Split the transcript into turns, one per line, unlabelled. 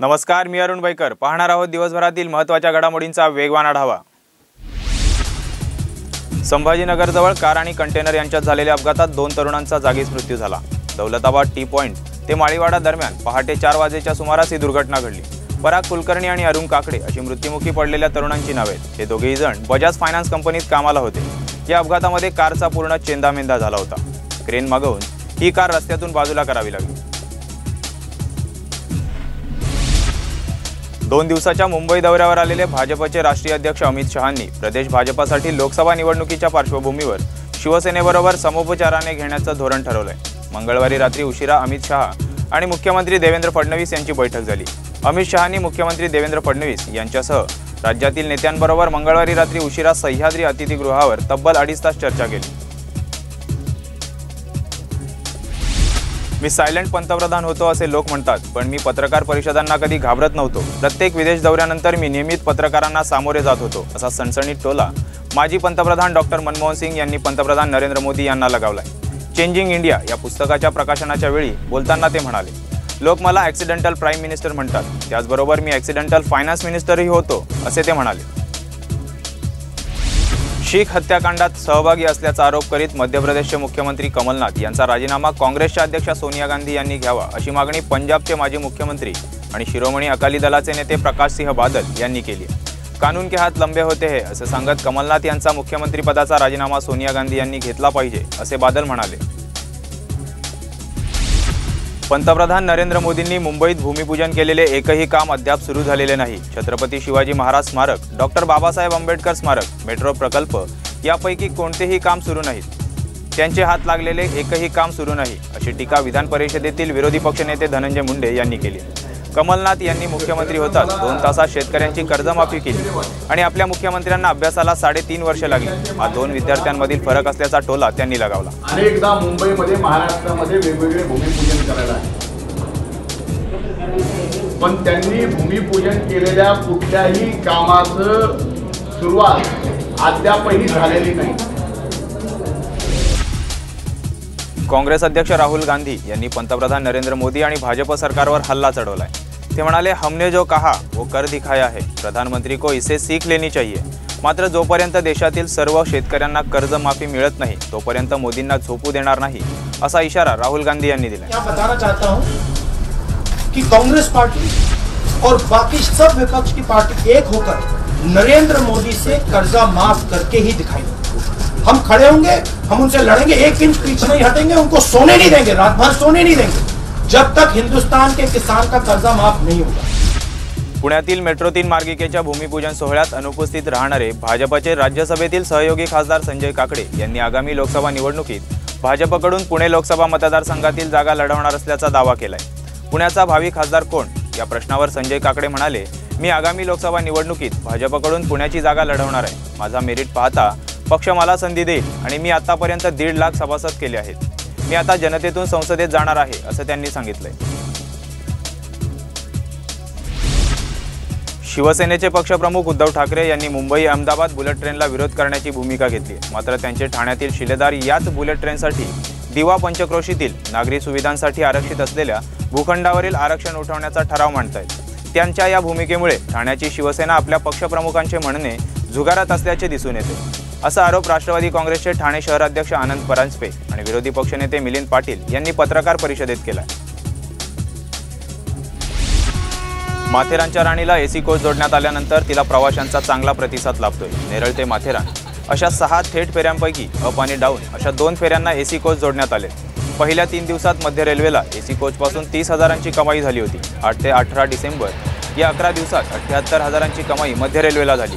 नमस्कार मी अरुण बैकर. पाहणार आहोत दिवसभरातील महत्त्वाच्या घडामोडींचा वेगवान आढावा. संभाजीनगरजवळ कार आणि कंटेनर यांच्यात झालेल्या अपघातात दोन तरुणांचा जागीच मृत्यू झाला. दौलताबाद टी पॉईंट ते माळीवाडा दरम्यान पहाटे चार वाजेच्या सुमारास ही दुर्घटना घडली. पराग कुलकर्णी आणि अरुण काकडे अशी मृत्युमुखी पडलेल्या तरुणांची नावे. हे दोघेही जण बजाज फायनान्स कंपनीत कामाला होते. या अपघातामध्ये कारचा पूर्ण चेंदामेंदा झाला होता. क्रेन मागवून ही कार रस्त्यातून बाजूला करावी लागली. दोन दिवसाच्या मुंबई दौऱ्यावर आलेले भाजपचे राष्ट्रीय अध्यक्ष अमित शहांनी प्रदेश भाजपासाठी लोकसभा निवडणुकीच्या पार्श्वभूमीवर शिवसेनेबरोबर समोपचाराने घेण्याचं धोरण ठरवलंय. मंगळवारी रात्री उशिरा अमित शहा आणि मुख्यमंत्री देवेंद्र फडणवीस यांची बैठक झाली. अमित शहांनी मुख्यमंत्री देवेंद्र फडणवीस यांच्यासह राज्यातील नेत्यांबरोबर मंगळवारी रात्री उशिरा सह्याद्री अतिथीगृहावर तब्बल अडीच तास चर्चा केली. मी सायलेंट पंतप्रधान होतो असे लोक म्हणतात पण मी पत्रकार परिषदांना कधी घाबरत नव्हतो. प्रत्येक विदेश दौऱ्यानंतर मी नियमित पत्रकारांना सामोरे जात होतो असा सणसणीत टोला माजी पंतप्रधान डॉक्टर मनमोहन सिंग यांनी पंतप्रधान नरेंद्र मोदी यांना लगावलाय. चेंजिंग इंडिया या पुस्तकाच्या प्रकाशनाच्या वेळी बोलताना ते म्हणाले लोक मला ॲक्सिडेंटल प्राईम मिनिस्टर म्हणतात त्याचबरोबर मी ॲक्सिडेंटल फायनान्स मिनिस्टरही होतो असे ते म्हणाले. शीख हत्याकांडात सहभागी असल्याचा आरोप करीत मध्य प्रदेशचे मुख्यमंत्री कमलनाथ यांचा राजीनामा काँग्रेसच्या अध्यक्षा सोनिया गांधी यांनी घ्यावा अशी मागणी पंजाबचे माजी मुख्यमंत्री आणि शिरोमणी अकाली दलाचे नेते प्रकाश सिंह बादल यांनी केली कानून के हात लंबे होते हे असं सांगत कमलनाथ यांचा मुख्यमंत्रीपदाचा राजीनामा सोनिया गांधी यांनी घेतला पाहिजे असे बादल म्हणाले. पंतप्रधान नरेंद्र मोदींनी मुंबईत भूमिपूजन केलेले एकही काम अद्याप सुरू झालेले नाही. छत्रपती शिवाजी महाराज स्मारक डॉक्टर बाबासाहेब आंबेडकर स्मारक मेट्रो प्रकल्प यापैकी कोणतेही काम सुरू नाहीत. त्यांचे हात लागलेले एकही काम सुरू नाही अशी टीका विधान परिषदेतील विरोधी पक्षनेते धनंजय मुंडे यांनी केली. कमलनाथ यांनी मुख्यमंत्री होताच दोन तासात शेतकऱ्यांची कर्जमाफी केली. आणि आपल्या मुख्यमंत्र्यांना अभ्यासाला साडेतीन वर्ष लागली. हा दोन विद्यार्थ्यांमधील फरक असल्याचा टोला त्यांनी लगावला.
अनेकदा मुंबईमध्ये महाराष्ट्रामध्ये वेगवेगळे भूमिपूजन करायला पण त्यांनी भूमिपूजन केलेल्या कुठल्याही कामाचं सुरुवात अद्यापही झालेली नाही.
काँग्रेस अध्यक्ष राहुल गांधी यांनी पंतप्रधान नरेंद्र मोदी आणि भाजप सरकारवर हल्ला चढवलाय. म्हणाले, हमने जो कहा, वो कर दिखाया है. प्रधानमंत्री को इसे सीख लेनी चाहिए. मात्र जोपर्यंत देशातील सर्व शेतकऱ्यांना कर्जमाफी मिळत नाही, तोपर्यंत मोदींना झोपू देणार नाही, असा इशारा राहुल गांधी यांनी
क्या बताना चाहता कि कांग्रेस पार्टी और बाकी सब विपक्ष की पार्टी एक होकर नरेंद्र मोदी से कर्जा माफ़ करके ही दिखाई हम खड़े होंगे, हम उनसे लड़ेंगे, एक इंच पीछे नहीं हटेंगे, उनको सोने नहीं देंगे रात भर सोने नहीं देंगे। जब तक हिंदुस्तान के किसान का कर्जा माफ नहीं होगा।
पुण्यातील मेट्रो तीन मार्गिकेच्या भूमिपूजन सोहळ्यात अनुपस्थित राहणारे भाजपचे राज्यसभेतील सहयोगी खासदार संजय काकडे यांनी आगामी लोकसभा निवडणुकीत भाजपकडून पुणे लोकसभा मतदारसंघातील जागा लढवणार असल्याचा दावा केलाय. पुण्याचा भावी खासदार कोण? या प्रश्नावर संजय काकडे म्हणाले मी आगामी लोकसभा निवडणुकीत भाजपकडून पुण्याची जागा लढवणार आहे. माझा मेरिट पाहता पक्ष मला संधी देईल आणि मी आतापर्यंत दीड लाख सभासद केले आहेत. मी आता जनतेतून संसदेत जाणार आहे असं त्यांनी सांगितलंय. शिवसेनेचे पक्षप्रमुख उद्धव ठाकरे यांनी मुंबई अहमदाबाद बुलेट ट्रेनला विरोध करण्याची भूमिका घेतली. मात्र त्यांचे ठाण्यातील शिलेदार याच बुलेट ट्रेनसाठी दिवा पंचक्रोशीतील नागरी सुविधांसाठी आरक्षित असलेल्या भूखंडावरील आरक्षण उठवण्याचा ठराव मांडतायत. त्यांच्या या भूमिकेमुळे ठाण्याची शिवसेना आपल्या पक्षप्रमुखांचे म्हणणे झुगारात असल्याचे दिसून येते. असा आरोप राष्ट्रवादी काँग्रेसचे ठाणे शहराध्यक्ष आनंद परांजपे आणि विरोधी पक्षनेते मिलिंद पाटील यांनी पत्रकार परिषदेत केला. माथेरानच्या राणीला एसी कोच जोडण्यात आल्यानंतर तिला प्रवाशांचा चांगला प्रतिसाद लाभतोय. नेरळ ते माथेरान. अशा सहा थेट फेऱ्यांपैकी अप आणि डाऊन अशा दोन फेऱ्यांना एसी कोच जोडण्यात आले. पहिल्या तीन दिवसात मध्य रेल्वेला एसी कोचपासून तीस हजारांची कमाई झाली होती. आठ ते अठरा डिसेंबर या अकरा दिवसात अठ्ठ्याहत्तर हजारांची कमाई मध्य रेल्वेला झाली.